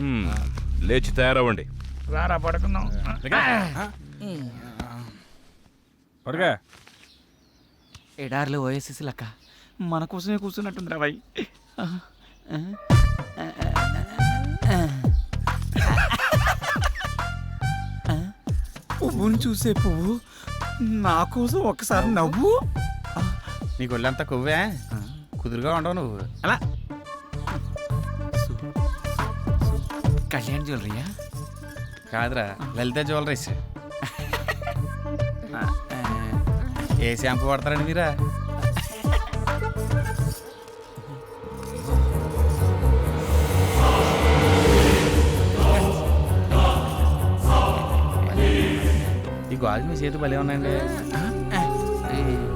హ్మ్, లేచి తయారవ్వండి. రారా పడుకుందాం. పడుగా ఎడార్లో ఓఎస్ఎస్ లక్క. మన కోసమే కూర్చున్నట్టుంది రా పువ్వుని చూసే పువ్వు. నా కోసం ఒక్కసారి నవ్వు. నీకు ఒళ్ళంతా కొవ్వే? కుదురుగా ఉండవు నువ్వు. అలా. కళ్యాణ్ జ్యువెలరీయా? కాదురా లలిత జ్యువెలరీస్. ఏ షాంపూ వాడతారండి మీరా? ఈ గాజు మీ చేతి భలే ఉన్నాయండి.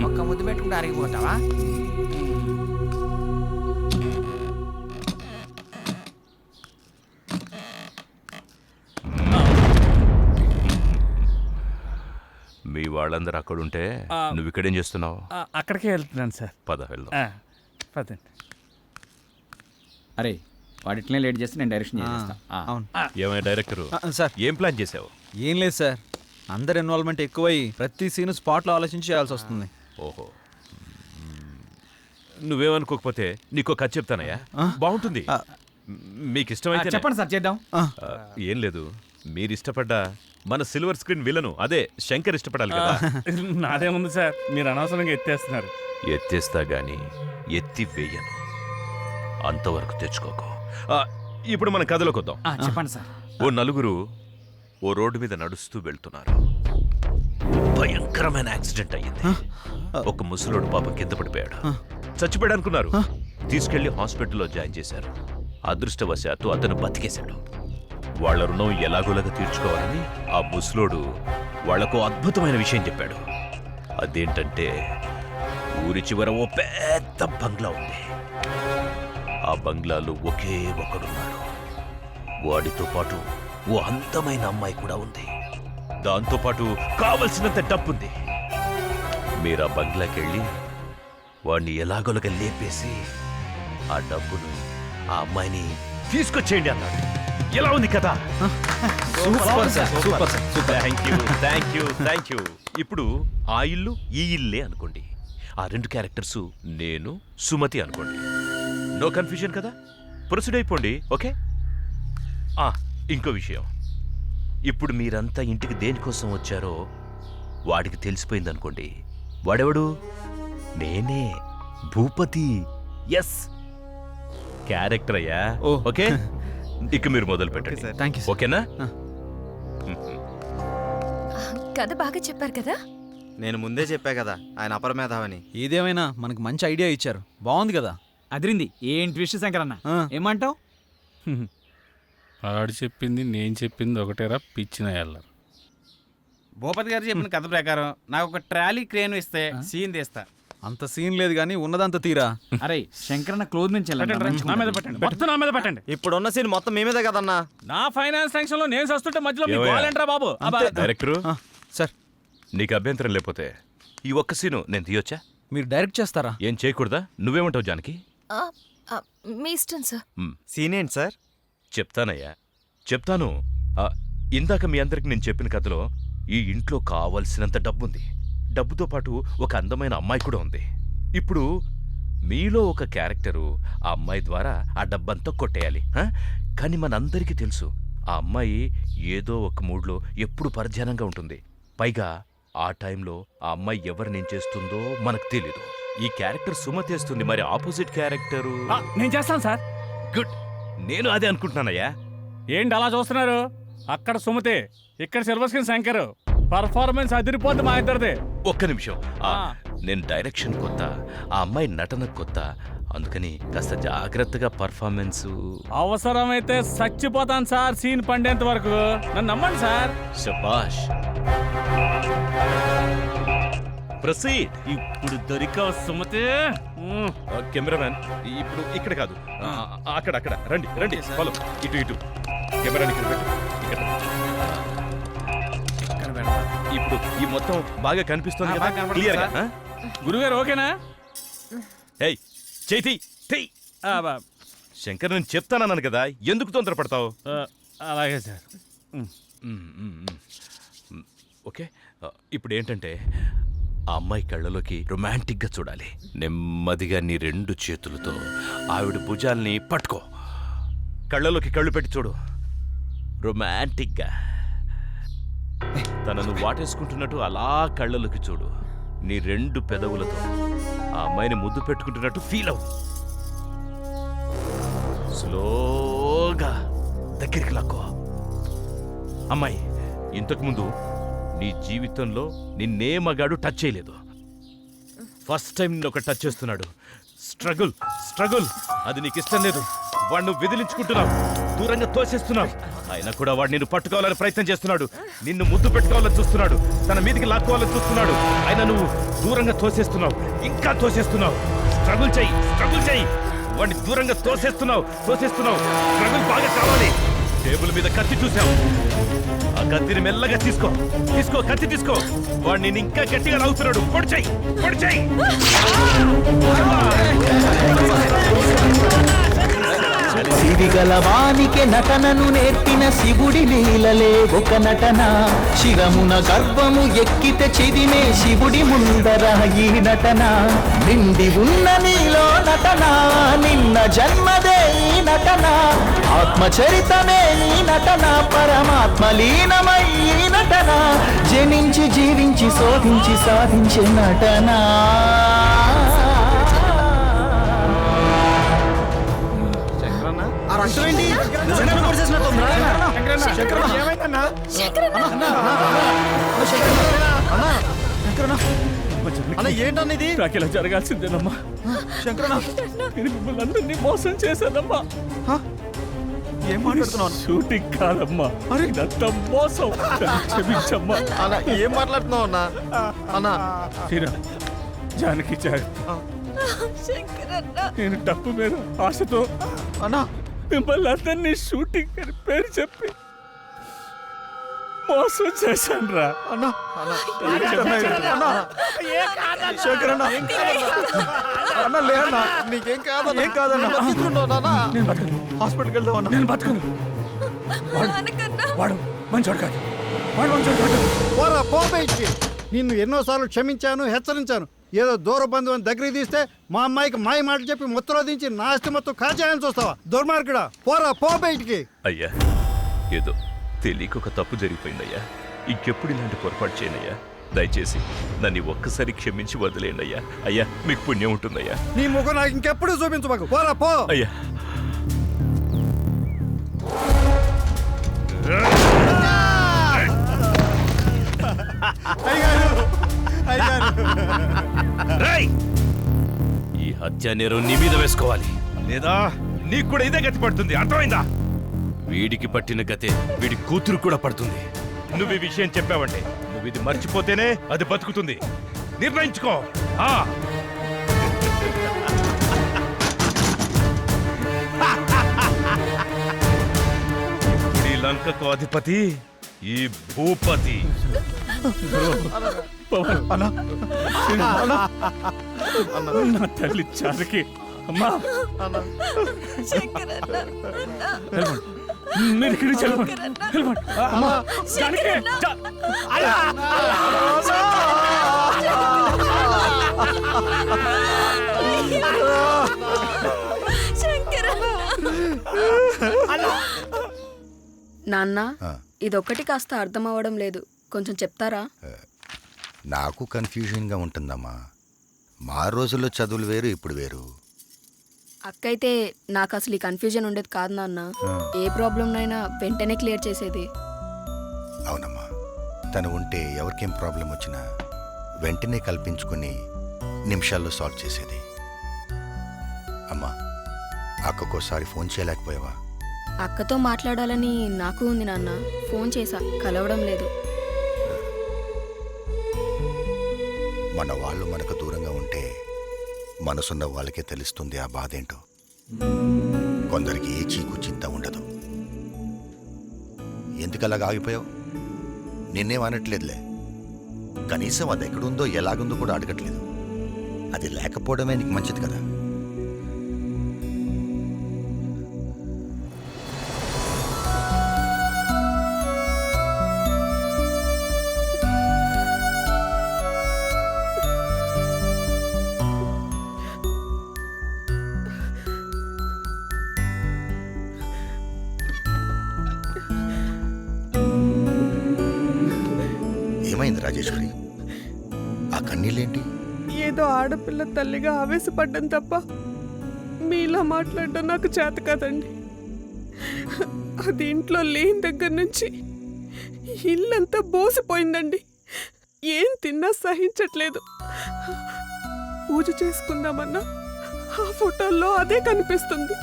ఒక్క ముద్దు పెట్టుకుంటే అరిగిపోతావా వాళ్ళందరూ అక్కడుంటే. నువ్వు ఇక్కడేం చేస్తున్నావు? అక్కడికే వెళ్తున్నాను సార్. పద వెళ్దాం. పదండి. అరే వాడిట్లనే లేట్ చేస్తే నేను డైరెక్షన్ అవును. ఏమైనా డైరెక్టరు? సార్. ఏం ప్లాన్ చేసావు? ఏం లేదు సార్. అందరి ఇన్వాల్వ్మెంట్ ఎక్కువై ప్రతి సీన్ స్పాట్లో ఆలోచించి చేయాల్సి వస్తుంది. ఓహో. నువ్వేమనుకోకపోతే నీకు కథ చెప్తానయ్యా? బాగుంటుంది. మీకు ఇష్టమైతే చెప్పండి సార్ చేద్దాం. ఏం లేదు. మీరు ఇష్టపడ్డ మన సిల్వర్ స్క్రీన్ విలను అదే శంకర్ ఇష్టపడాలి కదా. నాదేముంది సార్. మీరు అనవసరంగా ఎత్తేస్తున్నారు. ఎత్తేస్తా గాని ఎత్తి వేయను. అంతవరకు తెచ్చుకోకు. ఆ, ఇప్పుడు మన కథలోకి వద్దాం. ఆ, చెప్పండి సార్. ఓ నలుగురు ఓ రోడ్డు మీద నడుస్తూ వెళ్తున్నారు. భయంకరమైన యాక్సిడెంట్ అయ్యింది. ఒక ముసలోడు పాపం కింద పడిపోయాడు. చచ్చిపోయాడు అనుకున్నారు. తీసుకెళ్ళి హాస్పిటల్లో జాయిన్ చేశారు. అదృష్టవశాత్తు అతను బతికేశాడు. వాళ్ళ రుణం ఎలాగోలాగా తీర్చుకోవాలని ఆ ముసలోడు వాళ్ళకు అద్భుతమైన విషయం చెప్పాడు. అదేంటంటే ఊరి చివర ఓ పెద్ద బంగ్లా ఉంది. ఆ బంగ్లాలో ఒకే ఒకడున్నాడు. వాడితో పాటు ఓ అందమైన అమ్మాయి కూడా ఉంది. దాంతోపాటు కావలసినంత డబ్బుంది. మీరు ఆ బంగ్లాకి వెళ్ళి వాడిని ఎలాగోలగా లేపేసి ఆ డబ్బును ఆ అమ్మాయిని తీసుకొచ్చేయండి అన్నాడు. ఎలా ఉంది కదా super sir super sir thank you thank you thank you ఇప్పుడు ఆ ఇల్లు ఈ ఇల్లే అనుకోండి. ఆ రెండు క్యారెక్టర్స్ నేను సుమతి అనుకోండి. నో కన్ఫ్యూజన్ కదా? ప్రొసీడ్ అయిపోండి ఓకే? ఆ ఇంకో విషయం. ఇప్పుడు మీరంతా ఇంటికి దేనికోసం వచ్చారో వాడికి తెలిసిపోయింది అనుకోండి వాడెవడు? నేనే. భూపతి. ఎస్ క్యారెక్టర్ అయ్యా ఓ. ఓకే? ఇక మీరు మొదలు పెట్టండి. Thank you. ఓకేనా? కథ బాగా చెప్పారు కదా? నేను ముందే చెప్పా కదా ఆయన అపరమేధావని. ఏదేమైనా మనకు మంచి ఐడియా ఇచ్చారు. బాగుంది కదా? అదిరింది. ఏం ట్విస్ట్ శంకర్ అన్న? ఆ. ఏమంటావు? వాడు చెప్పింది నేను చెప్పింది ఒకటేరా పిచ్చిన ఎల్లరు. భూపతి గారు చెప్పిన కథ ప్రకారం నాకు ఒక ట్రాలీ క్రేన్ ఇస్తే సీన్ తీస్తా. అంత సీన్ లేదు కానీ ఉన్నదంత తీరా. అరే శంకర్ అన్న క్లోజ్ నుంచి వెళ్ళండి పెట్టండి నా మీద పెట్టండి మొత్తం నా మీద పెట్టండి. ఇప్పుడున్న సీన్ మొత్తం మీ మీదే కదన్నా? నా ఫైనాన్స్ టెన్షన్లో నేను సస్తుంటే మధ్యలో మీ ఏమయ్యా? గోలంట్రా బాబు? అబ్బా. డైరెక్టరు? ఆ, సార్. నీకు అభ్యంతరం లేకపోతే ఈ ఒక్క సీను నేను తీయొచ్చా? మీరు డైరెక్ట్ చేస్తారా? ఏం చేయకూడదా? నువ్వేమంటావు జానకి? ఆ, ఆ, మీ ఇష్టం సార్. సీన్ ఏంటి సార్? చెప్తానయ్యా. చెప్తాను. ఆ, ఇందాక మీ అందరికి నేను చెప్పిన కథలో ఈ ఇంట్లో కావలసినంత డబ్బుంది. డబ్బుతో పాటు ఒక అందమైన అమ్మాయి కూడా ఉంది. ఇప్పుడు మీలో ఒక క్యారెక్టరు ఆ అమ్మాయి ద్వారా ఆ డబ్బంతా కొట్టేయాలి? కానీ మనందరికీ తెలుసు ఆ అమ్మాయి ఏదో ఒక మూడ్లో ఎప్పుడు పరధ్యానంగా ఉంటుంది. పైగా ఆ టైంలో ఆ అమ్మాయి ఎవరినేం చేస్తుందో మనకు తెలీదు. ఈ క్యారెక్టర్ సుమతేస్తుంది మరి ఆపోజిట్ క్యారెక్టరు? నేను చేస్తాను సార్. గుడ్. నేను అదే అనుకుంటున్నానయ్యా. ఏంటి అలా చూస్తున్నారు? అక్కడ సుమతి ఇక్కడ సిల్వర్ స్క్రీన్ శంకర్. పర్ఫార్మెన్స్ అదిరిపోద్ది మా ఇద్దరిది. ఒక్క నిమిషం. ఆ, ఆ. నేను డైరెక్షన్ కొత్త ఆ అమ్మాయి నటన కొత్త. అందుకని కాస్త జాగ్రత్తగా పర్ఫార్మెన్స్ అవసరమైతే చచ్చిపోతాను సార్ సీన్ పండేంత వరకు. నన్ను నమ్మండి సార్. శబాష్ ప్రొసీడ్ ఇప్పుడు దొరికావు సుమతి. మ్మ్. కెమెరామ్యాన్ ఇప్పుడు ఇక్కడ కాదు. ఆ, అక్కడ అక్కడ. రండి రండి. ఫాలో. ఇటు ఇటు. కెమెరా ఇక్కడ పెట్టు. ఇక్కడ ఇప్పుడు ఈ మొత్తం బాగా కనిపిస్తుంది కదా? క్లియర్గా గురుగారు ఓకేనా? ఏయ్ చేతి తెయ్ బా- శంకర్ నేను చెప్తానన్నాను కదా ఎందుకు తొందరపడతావు? అలాగే సార్. ఓకే. ఇప్పుడు ఏంటంటే ఆ అమ్మాయి కళ్ళలోకి రొమాంటిక్గా చూడాలి. నెమ్మదిగా నీ రెండు చేతులతో ఆవిడ భుజాల్ని పట్టుకో. కళ్ళలోకి కళ్ళు పెట్టి చూడు. రొమాంటిక్గా. తనను వాటేసుకుంటున్నట్టు అలా కళ్ళలోకి చూడు. నీ రెండు పెదవులతో. ఆ అమ్మాయిని ముద్దు పెట్టుకుంటున్నట్టు ఫీల్ అవ్వు. స్లోగా దగ్గరికి లాక్కో. అమ్మాయి ఇంతకుముందు నీ జీవితంలో నిన్నే మగాడు టచ్ చేయలేదు. ఫస్ట్ టైం నిన్ను ఒక టచ్ చేస్తున్నాడు. స్ట్రగుల్ స్ట్రగుల్ అది నీకు ఇష్టం లేదు. వాడిని విదిలించుకుంటున్నావు. దూరంగా తోసేస్తున్నావు. ఆయన కూడా వాడు నిన్ను పట్టుకోవాలని ప్రయత్నం చేస్తున్నాడు. నిన్ను ముద్దు పెట్టుకోవాలని చూస్తున్నాడు. తన మీదికి లాక్కోవాలని చూస్తున్నాడు. ఆయన నువ్వు దూరంగా తోసేస్తున్నావు. ఇంకా తోసేస్తున్నావు. స్ట్రగుల్ చెయ్యి స్ట్రగుల్ చెయ్యి వాడిని దూరంగా తోసేస్తున్నావు తోసేస్తున్నావు. స్ట్రగుల్ బాగా కావాలి. టేబుల్ మీద కత్తి చూసావు ఆ కత్తిని మెల్లగా తీసుకో. తీసుకో కత్తి తీసుకో. వాడిని ఇంకా గట్టిగా లాగుతున్నాడు పొడి చెయ్యి సిరి గలవానికి నటనను నేర్పిన శివుడి లీలలే ఒక నటన. శిరమున గర్భము ఎక్కిత చెదిమే శివుడి ముందర ఈ నటన. నిండి ఉన్న నీలో నటన నిన్న జన్మదే ఈ నటన. ఆత్మచరితమే ఈ నటన పరమాత్మ లీనమై ఈ నటన. జనించి జీవించి శోధించి సాధించే నటన. ఆ రక్తం ఏంటి నిజంగానే పొడిచేసినట్టుందిరా? అన్న ఏంటన్న ఇది నాకు ఇలా జరగాల్సిందేనమ్మా. శంకరన్న. నేను మిమ్మల్ని అందరినీ మోసం చేశానమ్మా. ఏం మాట్లాడుతున్నావు? షూటింగ్ కాదమ్మా. ఇదంతా మోసం. క్షమించమ్మా. అన్న ఏం మాట్లాడుతున్నావు అన్న? అన్న. తీరా. జానకి జాగ్రత్త. నేను డబ్బు మీద ఆశతో అన్నా. మిమ్మల్ని అందరినీ షూటింగ్ అని పేరు చెప్పి మోసం చేశాను రా అన్నా ఇది? అన్నా అన్న లేదన్నా నీకేం కాదన్న? ఏం కాదన్న? బతికున్నావు నాన్న. నేను బతకను. హాస్పిటల్కి వెళ్దాం అన్న. నేను బతకను. వాడు మంచోడు కాదు. వాడు మంచోడు కాదు. పోరా నిన్ను ఎన్నోసార్లు క్షమించాను హెచ్చరించాను. ఏదో దూర బంధువుని దగ్గరికి తీస్తే మా అమ్మాయికి మాయ మాటలు చెప్పి మొత్తంలో దించి నా ఆస్తి మొత్తం కాజాయని చూస్తావా? దుర్మార్గుడా పోరా పో బయటికి. అయ్యా ఏదో తెలియక ఒక తప్పు జరిగిపోయిందయ్యా. ఇంకెప్పుడు ఇలాంటి పొరపాటు చేయనయ్యా? దయచేసి నన్ను ఒక్కసారి క్షమించి వదిలేయండి అయ్యా అయ్యా మీకు పుణ్యం ఉంటుందయ్యా. నీ ముఖం నాకు ఇంకెప్పుడు చూపించబాకు పోరా పో. అయ్యా. రేయ్! ఈ హత్య నేరం నీ మీద వేసుకోవాలి. లేదా? నీకు కూడా ఇదే గతి పడుతుంది. అర్థమైందా? వీడికి పట్టిన గతే వీడి కూతురు కూడా పడుతుంది. నువ్వు ఈ విషయం చెప్పావంటే నువ్వు ఇది మర్చిపోతేనే అది బతుకుతుంది. నిర్ణయించుకో. ఆ! ఇప్పుడు ఈ లంకకు అధిపతి ఈ భూపతి. నా తల్లి చాలకి అమ్మా. మీరు ఇక్కడి అమ్మా. జానకి జా- నాన్న. ఇదొక్కటి కాస్త అర్థం అవ్వడం లేదు. కొంచెం చెప్తారా? నాకు కన్ఫ్యూజన్గా ఉంటుందమ్మా. మా రోజుల్లో చదువులు వేరు ఇప్పుడు వేరు. అక్కయితే నాకు అసలు ఈ కన్ఫ్యూజన్ ఉండేది కాదు నాన్న. ఏ ప్రాబ్లంనైనా వెంటనే క్లియర్ చేసేది. అవునమ్మా. తను ఉంటే ఎవరికేం ప్రాబ్లం వచ్చినా వెంటనే కల్పించుకుని నిమిషాల్లో సాల్వ్ చేసేది. అమ్మా అక్కకోసారి ఫోన్ చేయలేకపోయావా? అక్కతో మాట్లాడాలని నాకు ఉంది నాన్న. ఫోన్ చేశా కలవడం లేదు. మన వాళ్ళు మనకు దూరంగా ఉంటే మనసున్న వాళ్ళకే తెలుస్తుంది ఆ బాధ ఏంటో కొందరికి ఏ చీకు చింత ఉండదు. ఎందుకలాగా ఆగిపోయావు? నిన్నేం అనట్లేదులే కనీసం అది ఎక్కడుందో ఎలాగుందో కూడా అడగట్లేదు. అది లేకపోవడమే నీకు మంచిది కదా. రాజేశ్వరి ఆ కన్నీళ్ళేంటి? ఏదో ఆడపిల్ల తల్లిగా ఆవేశపడ్డం తప్ప మీలా మాట్లాడడం నాకు చేత కదండి. అది ఇంట్లో లేని దగ్గర నుంచి ఇల్లంతా బోసిపోయిందండి. ఏం తిన్నా సహించట్లేదు. పూజ చేసుకుందామన్నా ఆ ఫోటోల్లో అదే కనిపిస్తుంది.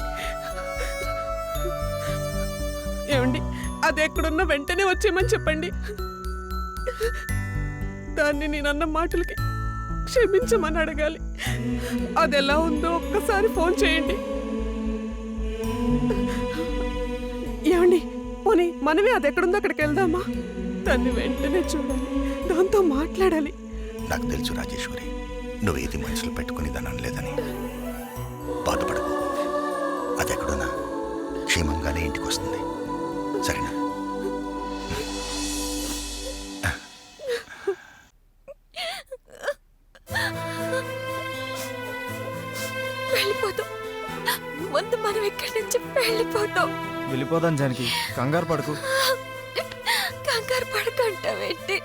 ఏమండి అది ఎక్కడున్నా వెంటనే వచ్చేయమని చెప్పండి. దాన్ని నేనన్న మాటలకి క్షమించమని అడగాలి. అది ఎలా ఉందో ఒక్కసారి ఫోన్ చేయండి. ఏమండి పోనీ మనమే అది ఎక్కడుందో అక్కడికి వెళ్దామా? దాన్ని వెంటనే చూడాలి. దాంతో మాట్లాడాలి. నాకు తెలుసు రాజేశ్వరి నువ్వు ఏది మనసులో పెట్టుకుని దాని అనలేదని. బాధపడకు. అది ఎక్కడున్నా క్షేమంగానే ఇంటికి వస్తుంది. సరేనా? వెళ్ళిపోతాం. వెళ్ళిపోదాం జానకి. కంగారు పడకు. కంగారు పడకంటావేంటి?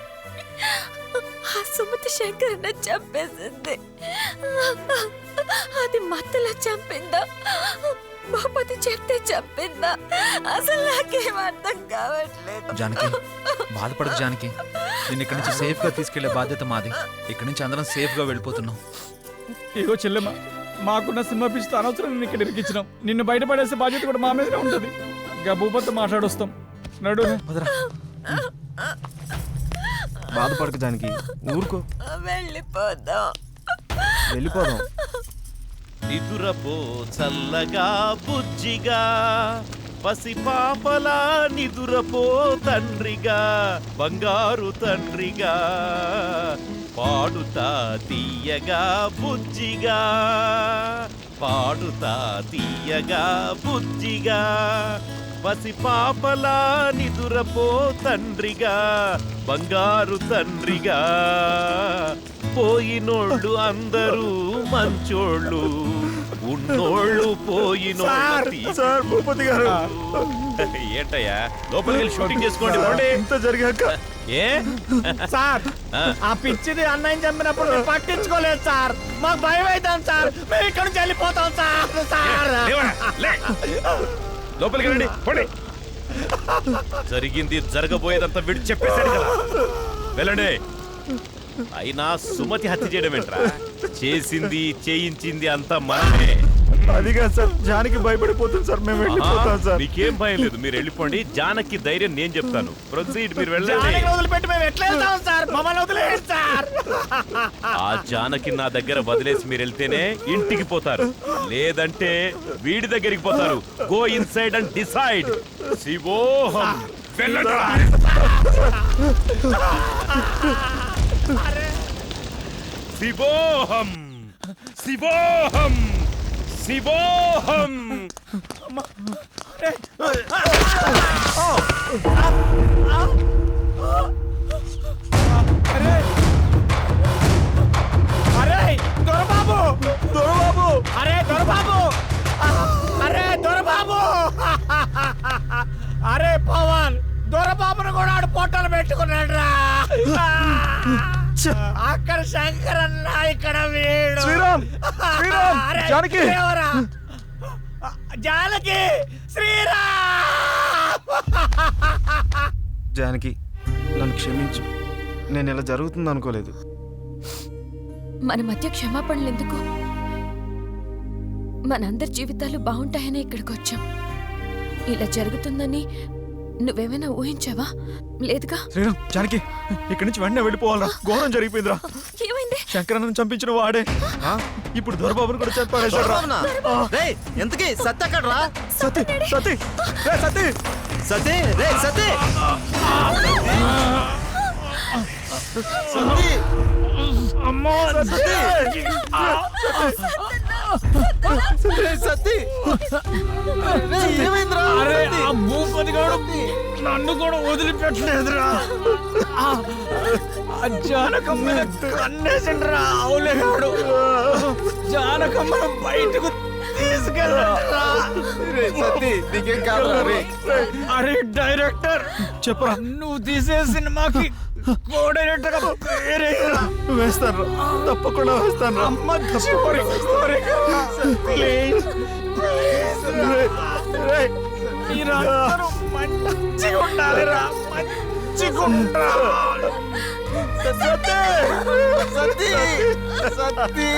ఆ సుమతి శంకరన్న చంపేసింది. అది మత్తులో చంపిందా? భూపతి చెప్తే చంపిందా? అసలు నాకేం అర్థం కావట్లేదు. జానకి బాధపడకు జానకి. నేను ఇక్కడి నుంచి సేఫ్గా తీసుకెళ్ళే బాధ్యత మాది. ఇక్కడి నుంచి అందరం సేఫ్గా వెళ్ళిపోతున్నాం. ఇగో చెల్లెమ్మ. మాకున్న సినిమా పిచ్చి అనవసరం నిన్ను ఇక్కడ ఇరికించినాం. నిన్ను బయటపడేసే బాధ్యత కూడా మా మీదనే ఉంటుంది. ఇంకా భూపతితో మాట్లాడొస్తాం. నడు. బాధపడకు జానకి. ఊరుకో. వెళ్ళిపోదాం. వెళ్ళిపోదాం. నిదురపో చల్లగా బుజ్జిగా. పసిపాపలా నిదురపో తండ్రిగా బంగారు తండ్రిగా. పాడుతా తీయగా బుజ్జిగా. పాడుతా తీయగా బుజ్జిగా. పసిపాపలా నిదురపో తండ్రిగా బంగారు తండ్రిగా. పోయినోళ్ళు అందరూ మంచోళ్ళు. ఉన్నోళ్ళు పోయినోళ్ళు సార్ భూపతి గారు. ఏంటయ్యా? లోపలికి వెళ్ళి షూటింగ్ చేసుకోండి పోండి. ఇంత జరిగాక. ఏ? సార్ ఆ, పిచ్చిది అన్నయ్య చంపినప్పుడు మేము పట్టించుకోలేదు సార్. మాకు భయం అవుతాం సార్. మేము ఇక్కడ నుంచి వెళ్ళిపోతాం సార్ సార్. లేవరా, లే. లోపలికి రండి పోండి. జరిగింది జరగబోయేదంతా వీడు చెప్పేశాడు కదా. వెళ్ళండి. అయినా సుమతి హత్య చేయడం ఏంట్రా? చేసింది చేయించింది అంతా మనమే. అదిగా సార్ జానకి భయపడిపోతుంది సార్ మేము వెళ్ళిపోతాం సార్. మీకేం భయం లేదు మీరు వెళ్ళిపోండి. జానకి ధైర్యం నేను చెప్తాను. ప్రొసీడ్ మీరు వెళ్ళండి. జానకి వదిలిపెట్టి మేము ఎట్లా వెళ్తాం సార్? మమ్మల్ని వదిలేదు సార్. ఆ జానకి నా దగ్గర వదిలేసి మీరు వెళ్తేనే ఇంటికి పోతారు. లేదంటే వీడి దగ్గరికి పోతారు. గో ఇన్సైడ్ అండ్ డిసైడ్ శివోహం. వెళ్ళండ్రా. శివోహం శివోహం శివోహం అరే దొరబాబు! దొరబాబు! అరే దొరబాబు! అరే దొరబాబు! అరే పవన్! దొరబాబును కూడా ఆడు పొట్టలు పెట్టుకున్నాడు రా అక్కడ శంకర్ అన్న ఇక్కడ వీడు శ్రీరామ్! శ్రీరామ్! అరే, జానకి! జానకి శ్రీరామ్ జానకి నన్ను క్షమించు నేను ఇలా జరుగుతుంది అనుకోలేదు మన మధ్య క్షమాపణలు ఎందుకు మనందరి జీవితాలు బాగుంటాయని ఇక్కడికి వచ్చాం ఇలా జరుగుతుందని నువ్వేమైనా ఊహించావా? లేదుగా. శ్రీరామ్ జానకి ఇక్కడి నుంచి వెంటనే వెళ్ళిపోవాలరా. ఘోరం జరిగిపోయిందిరా. ఏమైంది? శంకరన్నను చంపించిన వాడే. ఇప్పుడు దొరబాబుని కూడా చంపాడేశాడు ఎంతకి సత్యక్కడ్రా సతీ సతీ రే సతీ సతీ రే సతీ అమ్మో సతీ ఏమైందిరా అరే ఆ భూపతి గారు నన్ను కూడా వదిలిపెట్టలేదురా ఆ, ఆ జానకమ్మని కన్నేసిండ్రా అవులేగాడు జానకమ్మ బయటకు తీసుకెళ్ళరా అరే డైరెక్టర్ చెప్పరా నువ్వు తీసే సినిమాకి వేస్తాను తప్పకుండా వేస్తాను అమ్మ కోరిక. ప్లీజ్ మీరందరూ మంచిగా మంచిగా ఉండాలి. సతీ. సతీ.